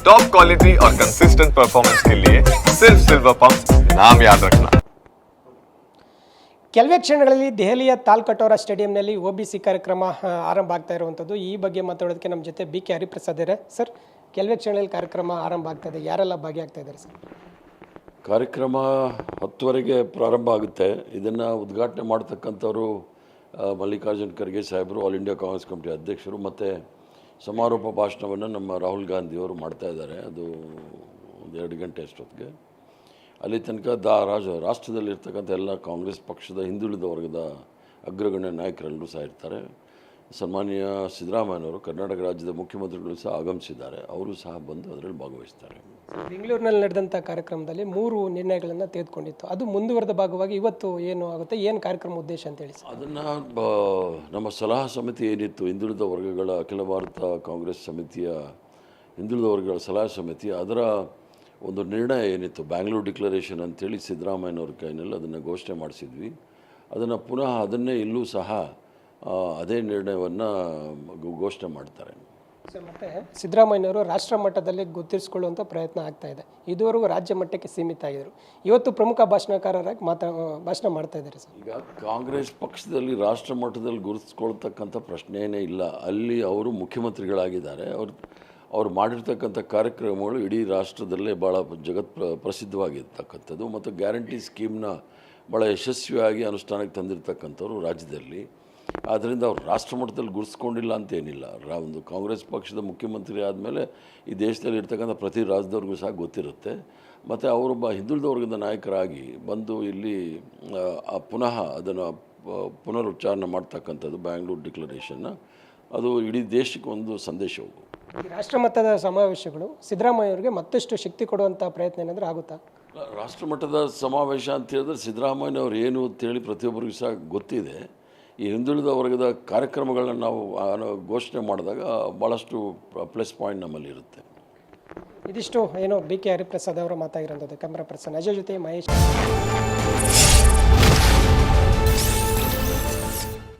Top quality और consistent performance के लिए सिर्फ सिल्वर पंप नाम याद रखना ಕೆಲವೇ ಕ್ಷಣಗಳಲ್ಲಿ ದೆಹಲಿಯ ತಾಲ್ಕಟೋರಾ ಸ್ಟೇಡಿಯಂನಲ್ಲಿ ಒ ಬಿ ಸಿ ಕಾರ್ಯಕ್ರಮ ಆ, ಆರಂಭ ಆಗ್ತಾ ಇರುವಂಥದ್ದು ಈ ಬಗ್ಗೆ ಮಾತಾಡೋದಕ್ಕೆ ನಮ್ಮ ಜೊತೆ ಬಿ ಕೆ ಹರಿಪ್ರಸಾದ್ ಇದ್ದಾರೆ ಸರ್ ಕೆಲವೇ ಕ್ಷಣಗಳಲ್ಲಿ ಕಾರ್ಯಕ್ರಮ ಆರಂಭ ಆಗ್ತಾ ಇದೆ ಯಾರೆಲ್ಲ ಭಾಗಿಯಾಗ್ತಾ ಇದ್ದಾರೆ ಸರ್ ಕಾರ್ಯಕ್ರಮ ಹತ್ತುವರೆಗೆ ಪ್ರಾರಂಭ ಆಗುತ್ತೆ ಇದನ್ನು ಉದ್ಘಾಟನೆ ಮಾಡ್ತಕ್ಕಂಥವ್ರು ಆ, ಮಲ್ಲಿಕಾರ್ಜುನ್ ಖರ್ಗೆ ಸಾಹೇಬರು ಆಲ್ ಇಂಡಿಯಾ ಕಾಂಗ್ರೆಸ್ ಕಮಿಟಿ ಅಧ್ಯಕ್ಷರು ಮತ್ತು ಸಮಾರೋಪ ಭಾಷಣವನ್ನು ನಮ್ಮ ರಾಹುಲ್ ಗಾಂಧಿಯವರು ಮಾಡ್ತಾ ಇದ್ದಾರೆ. ಅದು ಒಂದು ಎರಡು ಗಂಟೆ ಅಷ್ಟೊತ್ತಿಗೆ. ಅಲ್ಲಿ ತನಕ ದ ರಾಜ, ರಾಷ್ಟ್ರದಲ್ಲಿರ್ತಕ್ಕಂಥ ಎಲ್ಲ ಕಾಂಗ್ರೆಸ್ ಪಕ್ಷದ ಹಿಂದುಳಿದ ವರ್ಗದ ಅಗ್ರಗಣ್ಯ ನಾಯಕರೆಲ್ಲರೂ ಸಹ ಇರ್ತಾರೆ. ಸನ್ಮಾನ್ಯ ಸಿದ್ದರಾಮಯ್ಯನವರು ಕರ್ನಾಟಕ ರಾಜ್ಯದ ಮುಖ್ಯಮಂತ್ರಿಗಳು ಸಹ ಆಗಮಿಸಿದ್ದಾರೆ. ಅವರು ಸಹ ಬಂದು ಅದರಲ್ಲಿ ಭಾಗವಹಿಸ್ತಾರೆ ಬೆಂಗಳೂರಿನಲ್ಲಿ ನಡೆದಂಥ ಕಾರ್ಯಕ್ರಮದಲ್ಲಿ ಮೂರು ನಿರ್ಣಯಗಳನ್ನು ತೆಗೆದುಕೊಂಡಿತ್ತು. ಅದು ಮುಂದುವರೆದ ಭಾಗವಾಗಿ ಇವತ್ತು ಏನು ಆಗುತ್ತೆ? ಏನು ಕಾರ್ಯಕ್ರಮ ಉದ್ದೇಶ ಅಂತ ಹೇಳಿ ಅದನ್ನು ಬ ನಮ್ಮ ಸಲಹಾ ಸಮಿತಿ ಏನಿತ್ತು? ಹಿಂದುಳಿದ ವರ್ಗಗಳ ಅಖಿಲ ಭಾರತ ಕಾಂಗ್ರೆಸ್ ಸಮಿತಿಯ ಹಿಂದುಳಿದ ವರ್ಗಗಳ ಸಲಹಾ ಸಮಿತಿ ಅದರ ಒಂದು ನಿರ್ಣಯ ಏನಿತ್ತು? ಬ್ಯಾಂಗ್ಳೂರು ಡಿಕ್ಲರೇಷನ್ ಅಂತೇಳಿ ಸಿದ್ದರಾಮಯ್ಯನವ್ರ ಕೈನಲ್ಲಿ ಅದನ್ನು ಘೋಷಣೆ ಮಾಡಿಸಿದ್ವಿ. ಅದನ್ನು ಪುನಃ ಅದನ್ನೇ ಇಲ್ಲೂ ಸಹ ಅದೇ ನಿರ್ಣಯವನ್ನು ಘೋಷಣೆ ಮಾಡ್ತಾರೆ. ಸರ್ ಮತ್ತೆ ಸಿದ್ದರಾಮಯ್ಯವರು ರಾಷ್ಟ್ರ ಮಟ್ಟದಲ್ಲಿ ಗುರುತಿಸಿಕೊಳ್ಳುವಂಥ ಪ್ರಯತ್ನ ಆಗ್ತಾ ಇದೆ. ಇದುವರೆಗೂ ರಾಜ್ಯ ಮಟ್ಟಕ್ಕೆ ಸೀಮಿತ ಆಗಿದ್ರು ಇವತ್ತು ಪ್ರಮುಖ ಭಾಷಣಕಾರರಾಗಿ ಮಾತಾ ಭಾಷಣ ಮಾಡ್ತಾ ಇದ್ದಾರೆ ಸರ್. ಈಗ ಕಾಂಗ್ರೆಸ್ ಪಕ್ಷದಲ್ಲಿ ರಾಷ್ಟ್ರ ಮಟ್ಟದಲ್ಲಿ ಗುರುತಿಸ್ಕೊಳ್ತಕ್ಕಂಥ ಪ್ರಶ್ನೆಯೇ ಇಲ್ಲ. ಅಲ್ಲಿ ಅವರು ಮುಖ್ಯಮಂತ್ರಿಗಳಾಗಿದ್ದಾರೆ. ಅವ್ರು ಅವ್ರು ಮಾಡಿರ್ತಕ್ಕಂಥ ಕಾರ್ಯಕ್ರಮಗಳು ಇಡೀ ರಾಷ್ಟ್ರದಲ್ಲೇ ಭಾಳ ಜಗತ್ ಪ್ರ ಪ್ರಸಿದ್ಧವಾಗಿರ್ತಕ್ಕಂಥದ್ದು. ಮತ್ತು ಗ್ಯಾರಂಟಿ ಸ್ಕೀಮ್ನ ಭಾಳ ಯಶಸ್ವಿಯಾಗಿ ಅನುಷ್ಠಾನಕ್ಕೆ ತಂದಿರತಕ್ಕಂಥವ್ರು ರಾಜ್ಯದಲ್ಲಿ. ಆದ್ದರಿಂದ ಅವ್ರು ರಾಷ್ಟ್ರ ಮಟ್ಟದಲ್ಲಿ ಗುರ್ಸ್ಕೊಂಡಿಲ್ಲ ಅಂತೇನಿಲ್ಲ. ರಾ ಒಂದು ಕಾಂಗ್ರೆಸ್ ಪಕ್ಷದ ಮುಖ್ಯಮಂತ್ರಿ ಆದಮೇಲೆ ಈ ದೇಶದಲ್ಲಿ ಇರ್ತಕ್ಕಂಥ ಪ್ರತಿ ರಾಜ್ಯದವ್ರಿಗೂ ಸಹ ಗೊತ್ತಿರುತ್ತೆ. ಮತ್ತು ಅವರೊಬ್ಬ ಹಿಂದುಳಿದ ವರ್ಗದ ನಾಯಕರಾಗಿ ಬಂದು ಇಲ್ಲಿ ಪುನಃ ಅದನ್ನು ಪುನರುಚ್ಚಾರಣೆ ಮಾಡ್ತಕ್ಕಂಥದ್ದು ಬ್ಯಾಂಗ್ಳೂರು ಡಿಕ್ಲರೇಷನ್ನ ಅದು ಇಡೀ ದೇಶಕ್ಕೆ ಒಂದು ಸಂದೇಶವು ಈ ರಾಷ್ಟ್ರ ಮಟ್ಟದ ಸಮಾವೇಶಗಳು ಸಿದ್ದರಾಮಯ್ಯ ಅವರಿಗೆ ಮತ್ತಷ್ಟು ಶಕ್ತಿ ಕೊಡುವಂಥ ಪ್ರಯತ್ನ ಏನಾದರೂ ಆಗುತ್ತಾ? ರಾಷ್ಟ್ರ ಮಟ್ಟದ ಸಮಾವೇಶ ಅಂತ ಹೇಳಿದ್ರೆ ಸಿದ್ದರಾಮಯ್ಯನವ್ರು ಏನು ಅಂತೇಳಿ ಪ್ರತಿಯೊಬ್ಬರಿಗೂ ಸಹ ಗೊತ್ತಿದೆ. ಈ ಹಿಂದುಳಿದ ವರ್ಗದ ಕಾರ್ಯಕ್ರಮಗಳನ್ನ ನಾವು ಘೋಷಣೆ ಮಾಡಿದಾಗ ಭಾಳಷ್ಟು ಪ್ಲಸ್ ಪಾಯಿಂಟ್ ನಮ್ಮಲ್ಲಿ ಇರುತ್ತೆ. ಇದಿಷ್ಟು. ಏನು, ಬಿ ಕೆ ಹರಿಪ್ರಸಾದ್ ಅವರು ಮಾತಾಗಿರೋಂಥದ್ದು. ಕ್ಯಾಮ್ರಾ ಪರ್ಸನ್ ಅಜಯ್ ಜೊತೆ ಮಹೇಶ್.